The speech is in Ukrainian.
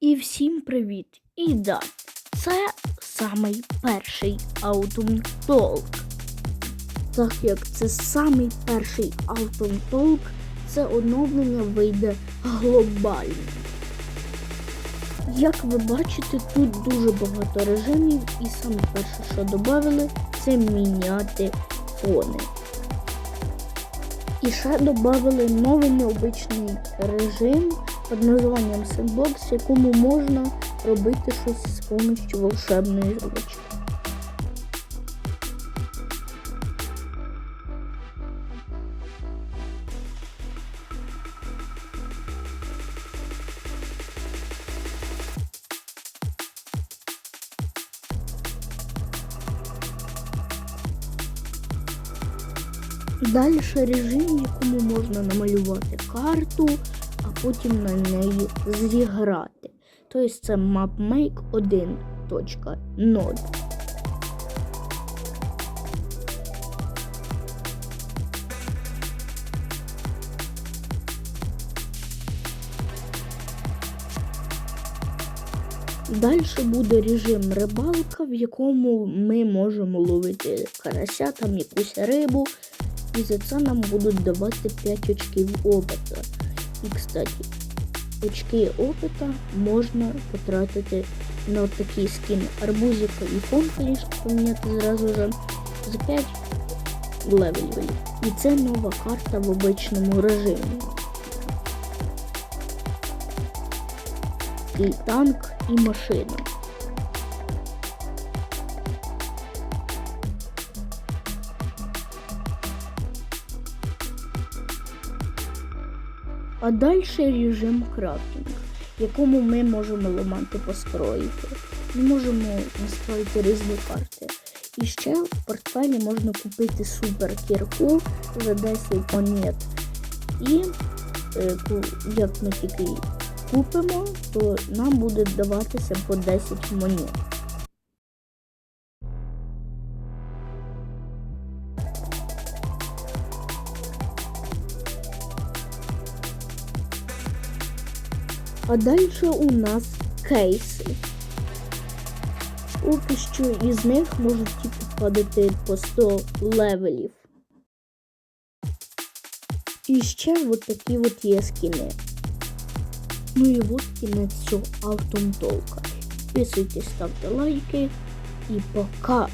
І всім привіт! І да, це самий перший Autumn Talk. Так як це самий перший Autumn Talk, це оновлення вийде глобально. Як ви бачите, тут дуже багато режимів, і саме перше, що додали, це міняти фони. І ще додали новий необичний режим під названням Sandbox, якому можна робити щось з помощью волшебної ручки. Далі режим, якому можна намалювати карту, потім на неї зіграти. Тобто це MapMake 1.0. Далі буде режим рибалка, в якому ми можемо ловити карася, там якусь рибу, і за це нам будуть давати 5 очків опита. І, кстати, очки опита можна потратити на такий скін арбузика і фонка, поміняти зразу же за 5 левелів. І це нова карта в обичному режимі. І танк, і машина. А далі режим крафтинг, якому ми можемо ламати постройки. Ми можемо настроїти різні карти. І ще в портфелі можна купити супер кірку за 10 монет. І е, як ми тільки купимо, то нам буде даватися по 10 монет. А далі у нас кейси. Поки що із них можуть падати по 100 левелів. І ще от такі от є скіни. Ну і от кінець цього автомтолка. Підписуйтесь, ставте лайки і пока!